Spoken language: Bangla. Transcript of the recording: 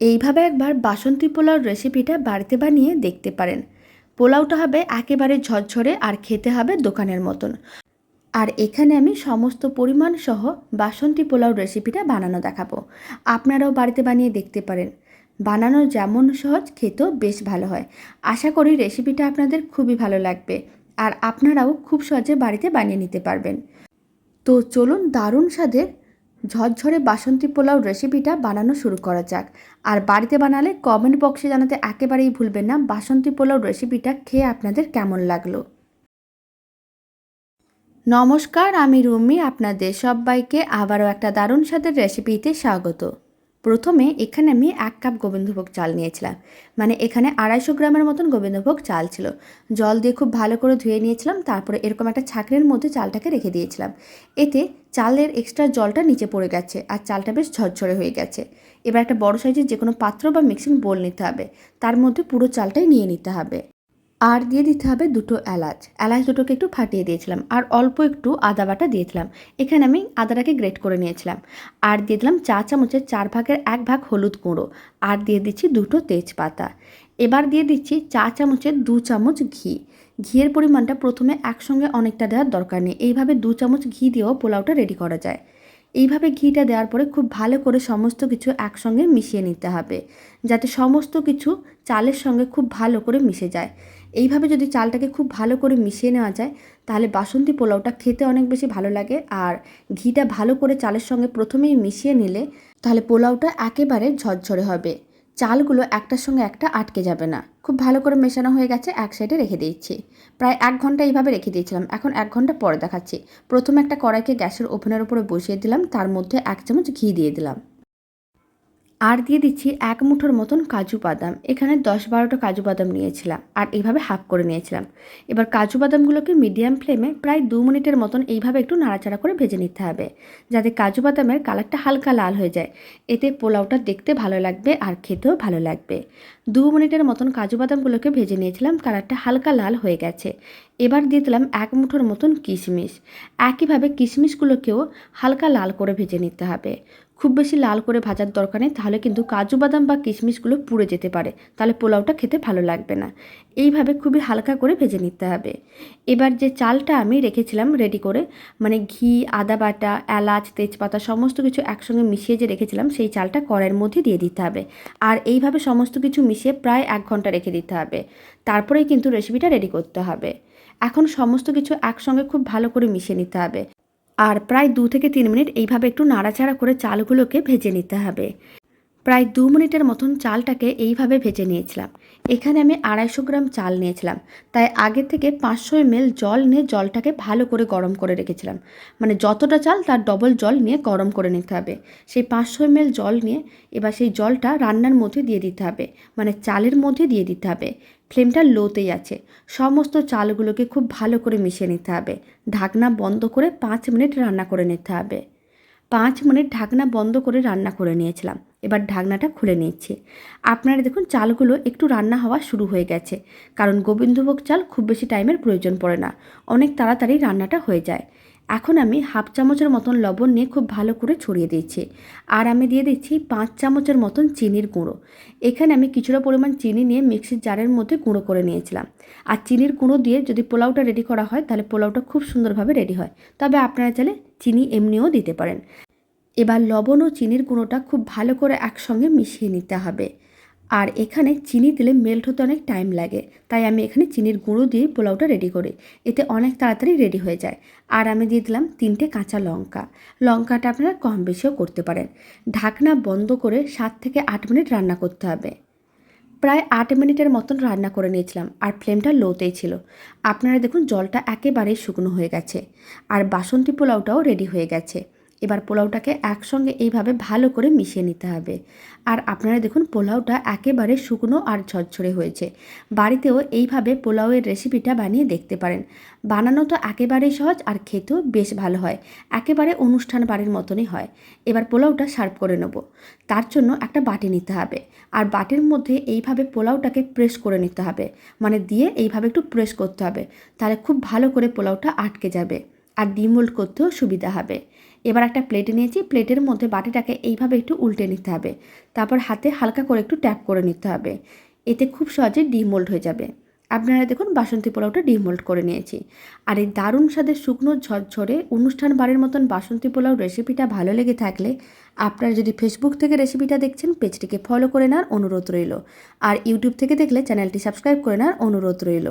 এইভাবে একবার বাসন্তী পোলাওর রেসিপিটা বাড়িতে বানিয়ে দেখতে পারেন। পোলাওটা হবে একেবারে ঝরঝরে আর খেতে হবে দোকানের মতন। আর এখানে আমি সমস্ত পরিমাণ সহ বাসন্তী পোলাও রেসিপিটা বানানো দেখাবো। আপনারাও বাড়িতে বানিয়ে দেখতে পারেন। বানানো যেমন সহজ, খেতেও বেশ ভালো হয়। আশা করি রেসিপিটা আপনাদের খুবই ভালো লাগবে আর আপনারাও খুব সহজে বাড়িতে বানিয়ে নিতে পারবেন। তো চলুন দারুণ স্বাদের ঝরঝরে বাসন্তী পোলাও রেসিপিটা বানানো শুরু করা যাক। আর বাড়িতে বানালে কমেন্ট বক্সে জানাতে একেবারেই ভুলবেন না বাসন্তী পোলাও রেসিপিটা খেয়ে আপনাদের কেমন লাগল। নমস্কার, আমি রুমি, আপনাদের সবাইকে আবারও একটা দারুণ স্বাদের রেসিপিতে স্বাগত। প্রথমে এখানে আমি এক কাপ গোবিন্দভোগ চাল নিয়েছিলাম। মানে এখানে আড়াইশো গ্রামের মতন গোবিন্দভোগ চাল ছিল। জল দিয়ে খুব ভালো করে ধুয়ে নিয়েছিলাম, তারপরে এরকম একটা ছাঁকনির মধ্যে চালটাকে রেখে দিয়েছিলাম। এতে চালের এক্সট্রা জলটা নিচে পড়ে গেছে আর চালটা বেশ ঝরঝরে হয়ে গেছে। এবার একটা বড় সাইজের যে কোনো পাত্র বা মিক্সিং বোল নিতে হবে। তার মধ্যে পুরো চালটাই নিয়ে নিতে হবে। আর দিয়ে দিতে হবে দুটো এলাচ। এলাচ দুটোকে একটু ফাটিয়ে দিয়েছিলাম আর অল্প একটু আদা বাটা দিয়েছিলাম। এখানে আমি আদাটাকে গ্রেট করে নিয়েছিলাম। আর দিয়ে দিলাম চা চামচের চার ভাগের এক ভাগ হলুদ গুঁড়ো। আর দিয়ে দিচ্ছি দুটো তেজপাতা। এবার দিয়ে দিচ্ছি চা চামচের দু চামচ ঘি। ঘিয়ের পরিমাণটা প্রথমে একসঙ্গে অনেকটা দেওয়ার দরকার নেই। এইভাবে দু চামচ ঘি দিয়েও পোলাওটা রেডি করা যায়। এইভাবে ঘিটা দেওয়ার পরে খুব ভালো করে সমস্ত কিছু একসঙ্গে মিশিয়ে নিতে হবে, যাতে সমস্ত কিছু চালের সঙ্গে খুব ভালো করে মিশে যায়। এইভাবে যদি চালটাকে খুব ভালো করে মিশিয়ে নেওয়া যায়, তাহলে বাসন্তী পোলাওটা খেতে অনেক বেশি ভালো লাগে। আর ঘিটা ভালো করে চালের সঙ্গে প্রথমেই মিশিয়ে নিলে, তাহলে পোলাওটা একেবারে ঝরঝরে হবে। চালগুলো একটার সঙ্গে একটা আটকে যাবে না। খুব ভালো করে মেশানো হয়ে গেছে, এক সাইডে রেখে দিয়েছি। প্রায় এক ঘণ্টা এইভাবে রেখে দিয়েছিলাম, এখন এক ঘণ্টা পরে দেখাচ্ছি। প্রথমে একটা কড়াইকে গ্যাসের ওভেনের উপরে বসিয়ে দিলাম, তার মধ্যে এক চামচ ঘি দিয়ে দিলাম। আর দিয়ে দিচ্ছি এক মুঠোর মতন কাজু বাদাম। এখানে দশ বারোটা কাজু বাদাম নিয়েছিলাম আর এইভাবে হাফ করে নিয়েছিলাম। এবার কাজু বাদামগুলোকে মিডিয়াম ফ্লেমে প্রায় দু মিনিটের মতন এইভাবে একটু নাড়াচাড়া করে ভেজে নিতে হবে, যাতে কাজু বাদামের কালারটা হালকা লাল হয়ে যায়। এতে পোলাওটা দেখতে ভালো লাগবে আর খেতেও ভালো লাগবে। দু মিনিটের মতন কাজু বাদামগুলোকে ভেজে নিয়েছিলাম, কালারটা হালকা লাল হয়ে গেছে। এবার দিয়ে দিলাম এক মুঠোর মতন কিশমিশ। একইভাবে কিশমিশগুলোকেও হালকা লাল করে ভেজে নিতে হবে। খুব বেশি লাল করে ভাজার দরকার নেই, তাহলে কিন্তু কাজু বাদাম বা কিশমিশগুলো পুড়ে যেতে পারে। তাহলে পোলাওটা খেতে ভালো লাগবে না। এইভাবে খুবই হালকা করে ভেজে নিতে হবে। এবার যে চালটা আমি রেখেছিলাম রেডি করে মানে ঘি, আদা বাটা, এলাচ, তেজপাতা সমস্ত কিছু একসঙ্গে মিশিয়ে যে রেখেছিলাম, সেই চালটা কড়াইয়ের মধ্যে দিয়ে দিতে হবে। আর এইভাবে সমস্ত কিছু মিশিয়ে প্রায় এক ঘণ্টা রেখে দিতে হবে। তারপরেই কিন্তু রেসিপিটা রেডি করতে হবে। এখন সমস্ত কিছু একসঙ্গে খুব ভালো করে মিশিয়ে নিতে হবে। আর প্রায় দু থেকে তিন মিনিট এইভাবে একটু নাড়াচাড়া করে চালগুলোকে ভেজে নিতে হবে। প্রায় দু মিনিটের মতন চালটাকে এইভাবে ভেজে নিয়েছিলাম। এখানে আমি আড়াইশো গ্রাম চাল নিয়েছিলাম। তাই আগে থেকে পাঁচশো এমএল জল নিয়ে জলটাকে ভালো করে গরম করে রেখেছিলাম। মানে যতটা চাল তার ডবল জল নিয়ে গরম করে নিতে হবে। সেই পাঁচশো এমএল জল নিয়ে এবার সেই জলটা রান্নার মধ্যে দিয়ে দিতে হবে। মানে চালের মধ্যে দিয়ে দিতে হবে। ফ্লেমটা লোতেই আছে। সমস্ত চালগুলোকে খুব ভালো করে মিশিয়ে নিতে হবে। ঢাকনা বন্ধ করে পাঁচ মিনিট রান্না করে নিতে হবে। পাঁচ মিনিট ঢাকনা বন্ধ করে রান্না করে নিয়েছিলাম। এবার ঢাকনাটা খুলে নিচ্ছি। আপনারা দেখুন, চালগুলো একটু রান্না হওয়া শুরু হয়ে গেছে। কারণ গোবিন্দভোগ চাল খুব বেশি টাইমের প্রয়োজন পড়ে না। অনেক তাড়াতাড়ি রান্নাটা হয়ে যায়। এখন আমি হাফ চামচের মতন লবণ নিয়ে খুব ভালো করে ছড়িয়ে দিচ্ছি। আর আমি দিয়ে দিচ্ছি পাঁচ চামচের মতন চিনির গুঁড়ো। এখানে আমি কিছুটা পরিমাণ চিনি নিয়ে মিক্সির জারের মধ্যে গুঁড়ো করে নিয়েছিলাম। আর চিনির গুঁড়ো দিয়ে যদি পোলাওটা রেডি করা হয়, তাহলে পোলাওটা খুব সুন্দরভাবে রেডি হয়। তবে আপনারা চাইলে চিনি এমনিও দিতে পারেন। এবার লবণ ও চিনির গুঁড়োটা খুব ভালো করে একসঙ্গে মিশিয়ে নিতে হবে। আর এখানে চিনি দিলে মেল্ট হতে অনেক টাইম লাগে, তাই আমি এখানে চিনির গুঁড়ো দিয়ে পোলাওটা রেডি করি। এতে অনেক তাড়াতাড়ি রেডি হয়ে যায়। আর আমি দিয়ে দিলাম তিনটে কাঁচা লঙ্কা। লঙ্কাটা আপনারা কম বেশিও করতে পারেন। ঢাকনা বন্ধ করে সাত থেকে আট মিনিট রান্না করতে হবে। প্রায় আট মিনিটের মতন রান্না করে নিয়েছিলাম, আর ফ্লেমটা লোতেই ছিল। আপনারা দেখুন জলটা একেবারেই শুকনো হয়ে গেছে। আর বাসন্তী পোলাওটাও রেডি হয়ে গেছে। এবার পোলাওটাকে একসঙ্গে এইভাবে ভালো করে মিশিয়ে নিতে হবে। আর আপনারা দেখুন, পোলাওটা একেবারে শুকনো আর ঝরঝরে হয়েছে। বাড়িতেও এইভাবে পোলাওয়ের রেসিপিটা বানিয়ে দেখতে পারেন। বানানো তো একেবারেই সহজ আর খেতেও বেশ ভালো হয়। একেবারে অনুষ্ঠান বাড়ির মতনই হয়। এবার পোলাওটা সার্ভ করে নেব। তার জন্য একটা বাটি নিতে হবে। আর বাটির মধ্যে এইভাবে পোলাওটাকে প্রেস করে নিতে হবে। মানে দিয়ে এইভাবে একটু প্রেস করতে হবে। তাহলে খুব ভালো করে পোলাওটা আটকে যাবে। আর ডিমোল্ড করতেও সুবিধা হবে। এবার একটা প্লেটে নিয়েছি। প্লেটের মধ্যে বাটিটাকে এইভাবে একটু উল্টে নিতে হবে। তারপর হাতে হালকা করে একটু ট্যাপ করে নিতে হবে। এতে খুব সহজে ডিমোল্ড হয়ে যাবে। আপনারা দেখুন বাসন্তী পোলাওটা ডিমোল্ড করে নিয়েছি। আর এই দারুণ স্বাদের শুকনো ঝরঝরে অনুষ্ঠান বাড়ির মতন বাসন্তী পোলাও রেসিপিটা ভালো লেগে থাকলে আপনারা যদি ফেসবুক থেকে রেসিপিটা দেখছেন পেজটিকে ফলো করে নেওয়ার অনুরোধ রইল। আর ইউটিউব থেকে দেখলে চ্যানেলটি সাবস্ক্রাইব করে নেওয়ার অনুরোধ রইল।